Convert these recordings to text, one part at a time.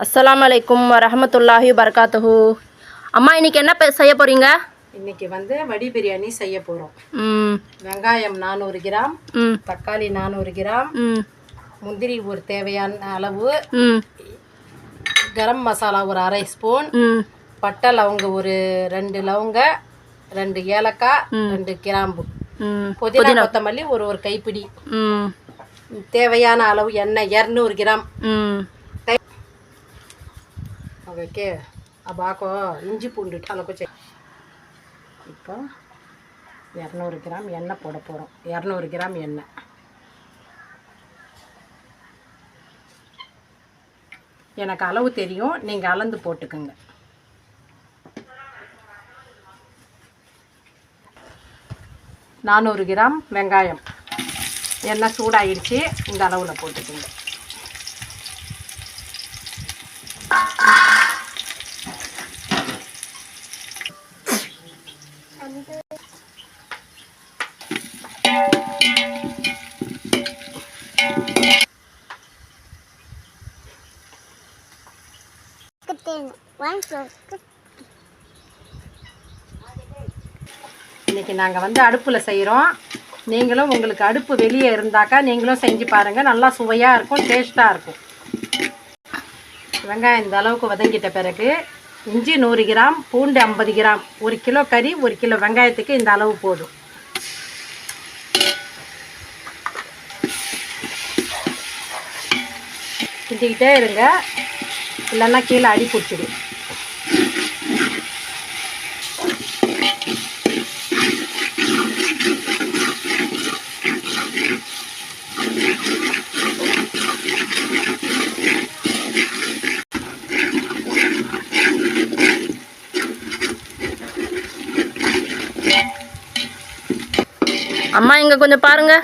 அஸ்ஸலாமு அலைக்கும் வரஹமத்துல்லாஹி வரகாத்துஹு அம்மா இன்னைக்கு என்ன செய்ய போறீங்க? இன்னைக்கு வந்து வடி பிரியாணி செய்ய போகிறோம் ம். வெங்காயம் நானூறு கிராம் ம். தக்காளி நானூறு கிராம் முந்திரி ஒரு தேவையான அளவு கரம் மசாலா ஒரு அரை ஸ்பூன் பட்டை லவங்க ஒரு ரெண்டு லவங்க ரெண்டு ஏலக்காய் ரெண்டு கிராம்பு. புதினா கொத்தமல்லி ஒரு ஒரு கைப்பிடி. ம். தேவையான அளவு எண்ணெய் இரநூறு கிராம். வைக்க அபாக்கோ இஞ்சி பூண்டு அளவுக்கு இப்போ இரநூறு கிராம் எண்ணெய் போட போகிறோம் இரநூறு கிராம் எண்ணெய் எனக்கு அளவு தெரியும் நீங்கள் அளந்து போட்டுக்கோங்க நானூறு கிராம் வெங்காயம் எண்ணெய் சூடாகிடுச்சு இந்த அளவில் போட்டுக்கோங்க இன்னைக்கு நாங்கள் வந்து அடுப்பில் செய்கிறோம் நீங்களும் உங்களுக்கு அடுப்பு வெளியே இருந்தாக்கா நீங்களும் செஞ்சு பாருங்கள் நல்லா சுவையாக இருக்கும் டேஸ்ட்டாக இருக்கும். வெங்காயம் இந்த அளவுக்கு வதங்கிட்ட பிறகு இஞ்சி நூறு கிராம் பூண்டு ஐம்பது கிராம் ஒரு கிலோ கறி ஒரு கிலோ வெங்காயத்துக்கு இந்த அளவு போதும். கிண்டிக்கிட்டே இருங்க. இல்லைன்னா கீழே அடி பிடிச்சிடும். அம்மா இங்க கொஞ்சம் பாருங்க.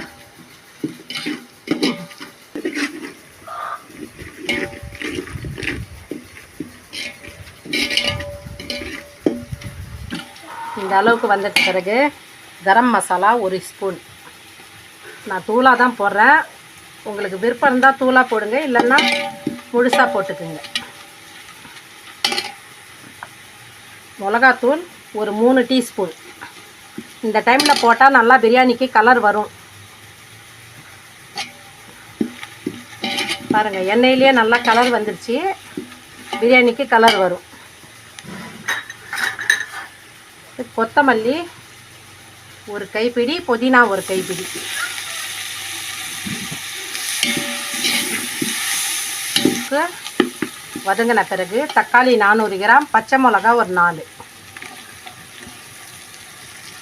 இந்த அளவுக்கு வந்த பிறகு கரம் மசாலா ஒரு ஸ்பூன். நான் தூளாக தான் போடுறேன். உங்களுக்கு விருப்பம் இருந்தால் தூளாக போடுங்க இல்லைன்னா முழுசாக போட்டுக்குங்க. மிளகாத்தூள் ஒரு மூணு டீஸ்பூன். இந்த டைமில் போட்டால் நல்லா பிரியாணிக்கு கலர் வரும். பாருங்கள் எண்ணெயிலேயே நல்லா கலர் வந்துருச்சு. பிரியாணிக்கு கலர் வரும். கொத்தமல்லி ஒரு கைப்பிடி புதினா ஒரு கைப்பிடி. வதங்கின பிறகு தக்காளி நானூறு கிராம் பச்சை மிளகா ஒரு நாலு.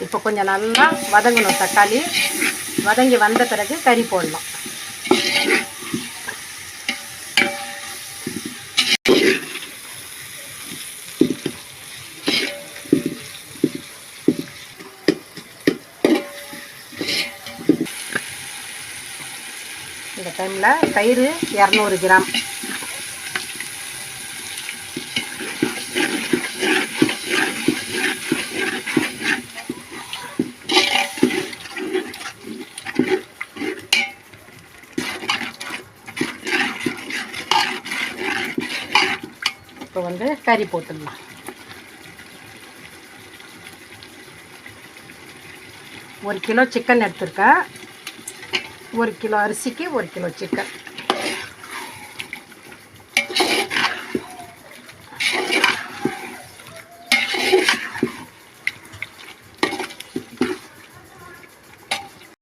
இப்போ கொஞ்சம் நல்லா வதங்கணும் தக்காளி. வதங்கி வந்த பிறகு கறி போடலாம் இந்த டைமில் தயிர் இரநூறு கிராம். இப்போ வந்து கறி போட்டுடலாம். ஒரு கிலோ சிக்கன் எடுத்திருக்கேன். ஒரு கிலோ அரிசிக்கு ஒரு கிலோ சிக்கன்.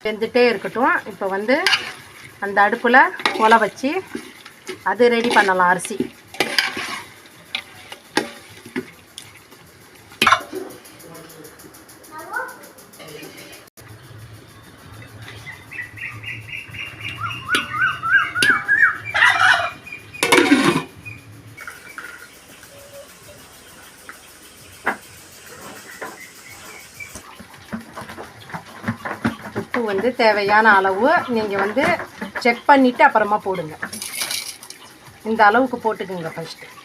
வெந்துட்டே இருக்கட்டும். இப்போ வந்து அந்த அடுப்பில் ஒலை வச்சு அது ரெடி பண்ணலாம் அரிசி. வந்து தேவையான அளவு நீங்கள் வந்து செக் பண்ணிவிட்டு அப்புறமா போடுங்க. இந்த அளவுக்கு போட்டுக்குங்க ஃபஸ்ட்டு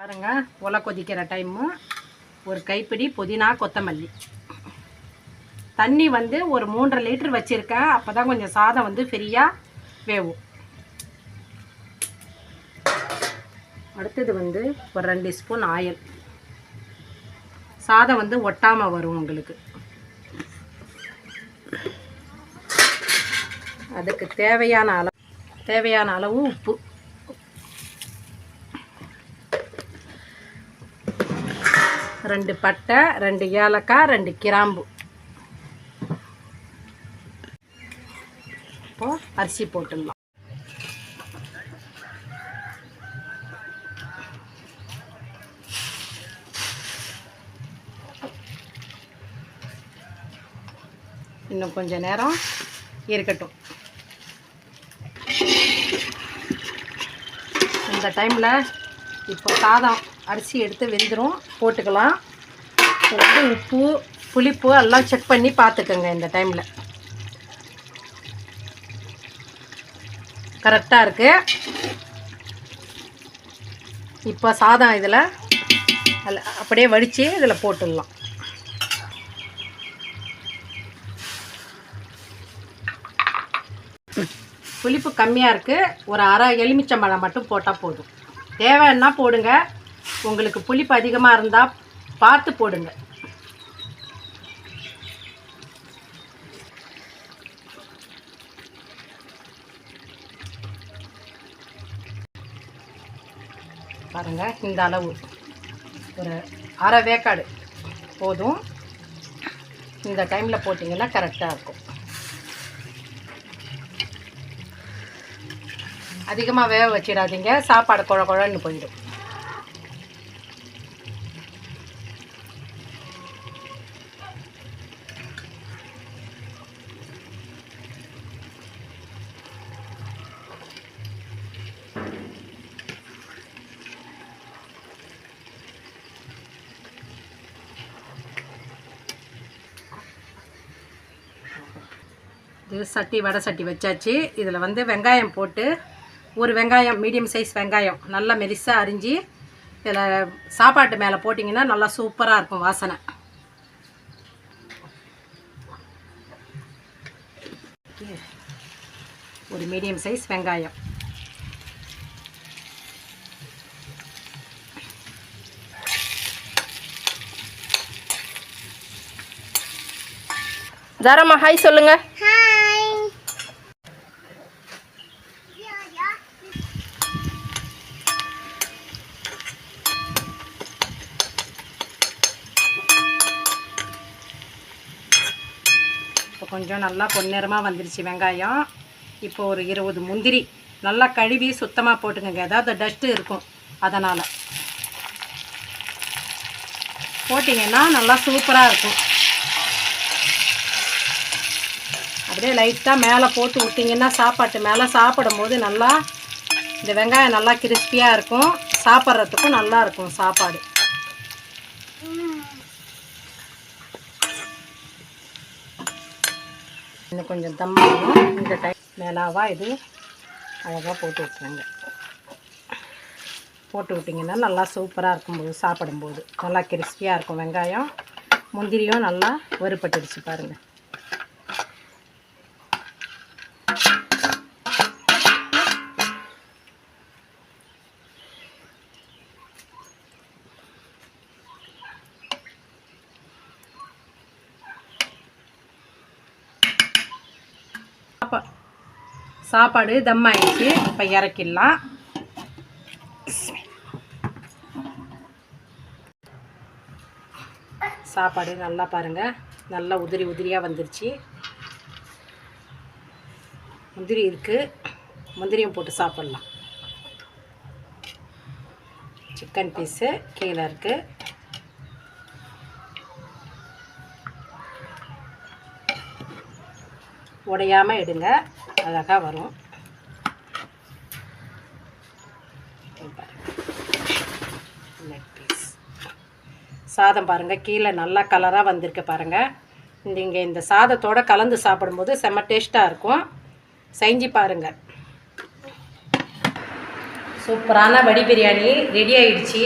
பாருங்க உலை கொதிக்கிற டைமு ஒரு கைப்பிடி புதினா கொத்தமல்லி. தண்ணி வந்து ஒரு மூன்றரை லிட்டர் வச்சுருக்கேன். அப்போ தான் கொஞ்சம் சாதம் வந்து ஃப்ரீயாக வேவும். அடுத்தது வந்து ஒரு ரெண்டு ஸ்பூன் ஆயில். சாதம் வந்து ஒட்டாமல் வரும் உங்களுக்கு. அதுக்கு தேவையான அளவு தேவையான அளவு உப்பு. ரெண்டு பட்டை ரெண்டு ஏலக்காய் ரெண்டு கிராம்பு. இப்போ அரிசி போட்டுடலாம். இன்னும் கொஞ்ச நேரம் இருக்கட்டும். இந்த டைமில் இப்போ சாதம் அரிசி எடுத்து வெந்துடும் போட்டுக்கலாம். வந்து உப்பு புளிப்பு எல்லாம் செக் பண்ணி பார்த்துக்கோங்க இந்த டைமில் கரெக்டாக இருக்குது இப்போ சாதம் இதில் அப்படியே வடித்து இதில் போட்டுடலாம். புளிப்பு கம்மியாக இருக்குது ஒரு அரை எலுமிச்சம்பழம் மட்டும் போட்டால் போதும். தேவைன்னா போடுங்க. உங்களுக்கு புளிப்பு அதிகமாக இருந்தால் பார்த்து போடுங்க. பாருங்க இந்த அளவு. ஒரு அரை வேக்காடு போதும். இந்த டைமில் போட்டிங்கன்னா கரெக்டாக இருக்கும். அதிகமாக வேக வச்சிடாதீங்க. சாப்பாடு குழ குழன்னு போயிடும். இது சட்டி வடை சட்டி வச்சாச்சு. இதில் வந்து வெங்காயம் போட்டு ஒரு வெங்காயம் மீடியம் சைஸ் வெங்காயம் நல்லா மெலிசாக அரிஞ்சு இதில் சாப்பாட்டு மேலே போட்டிங்கன்னா நல்லா சூப்பராக இருக்கும் வாசனை. ஒரு மீடியம் சைஸ் வெங்காயம். ஜாரம்மா ஹாய் சொல்லுங்கள் கொஞ்சம் நல்லா பொன்னிறமாக வந்துருச்சு வெங்காயம். இப்போ ஒரு இருபது முந்திரி நல்லா கழுவி சுத்தமாக போட்டுக்கோங்க. ஏதாவது டஸ்ட்டு இருக்கும் அதனால். போட்டிங்கன்னா நல்லா சூப்பராக இருக்கும். அப்படியே லைட்டாக மேலே போட்டு விட்டிங்கன்னா சாப்பாட்டு மேலே சாப்பிடும்போது நல்லா இந்த வெங்காயம் நல்லா கிறிஸ்பியாக இருக்கும். சாப்பிட்றதுக்கும் நல்லாயிருக்கும் சாப்பாடு. இன்னும் கொஞ்சம் தம் இந்த டைம் மேலாவாக இது அழகாக போட்டு விட்டுருங்க. போட்டு விட்டிங்கன்னா நல்லா சூப்பராக இருக்கும்போது சாப்பிடும்போது. நல்லா கிறிஸ்பியாக இருக்கும் வெங்காயம். முந்திரியும் நல்லா வறுபட்டுடுச்சு பாருங்கள் சாப்பாடு தம் ஆயிடுச்சு. இப்போ இறக்கிடலாம். சாப்பாடு நல்லா பாருங்கள் நல்லா உதிரி உதிரியாக வந்துருச்சு. முந்திரி இருக்குது முந்திரியும் போட்டு சாப்பிட்லாம். சிக்கன் பீஸு கீழே இருக்குது உடையாமல் எடுங்க. அழகாக வரும். லெக் பீஸ் சாதம் பாருங்கள் கீழே நல்லா கலராக வந்திருக்கு பாருங்கள் நீங்கள் இந்த சாதத்தோட கலந்து சாப்பிடும்போது செம்ம டேஸ்ட்டாக இருக்கும். செஞ்சு பாருங்கள் சூப்பரான வடி பிரியாணி ரெடி ஆயிடுச்சு.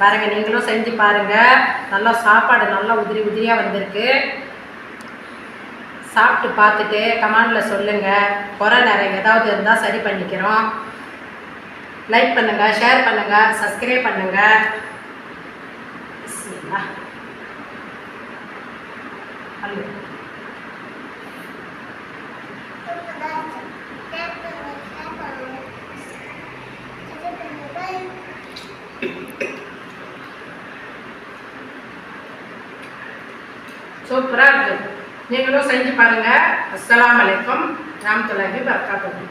பாருங்கள் நீங்களும் செஞ்சு பாருங்கள் நல்லா சாப்பாடு நல்லா உதிரி உதிரியாக வந்திருக்கு. சாப்பிட்டு பார்த்துட்டு கமெண்டில் சொல்லுங்கள் குறை நிறைய ஏதாவது இருந்தால் சரி பண்ணிக்கிறோம். லைக் பண்ணுங்கள் ஷேர் பண்ணுங்கள் சப்ஸ்கிரைப் பண்ணுங்கள் பிஸ்மில்லா. சூப்பராக நீங்களும் செஞ்சு பாருங்கள் அஸ்ஸலாமு அலைக்கும். ராமத்துல்லாஹி பரகாத்துஹு அம்மி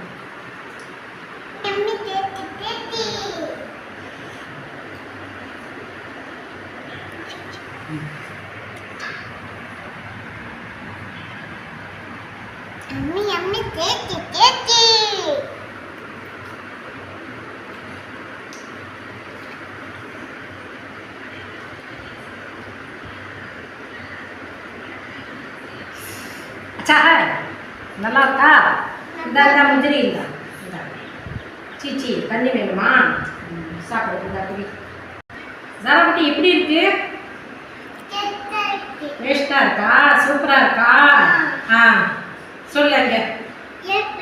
அச்சா நல்லா இருக்கா இந்த இந்த முந்திரி இந்தா. சீச்சி தண்ணி வேணுமா சாப்பிடு இந்த குடி ஜாரகுட்டி எப்படி இருக்கு? டேஸ்டாக இருக்கா? சூப்பராக இருக்கா? ஆ. சொல்லு அங்கே. ஏப்பே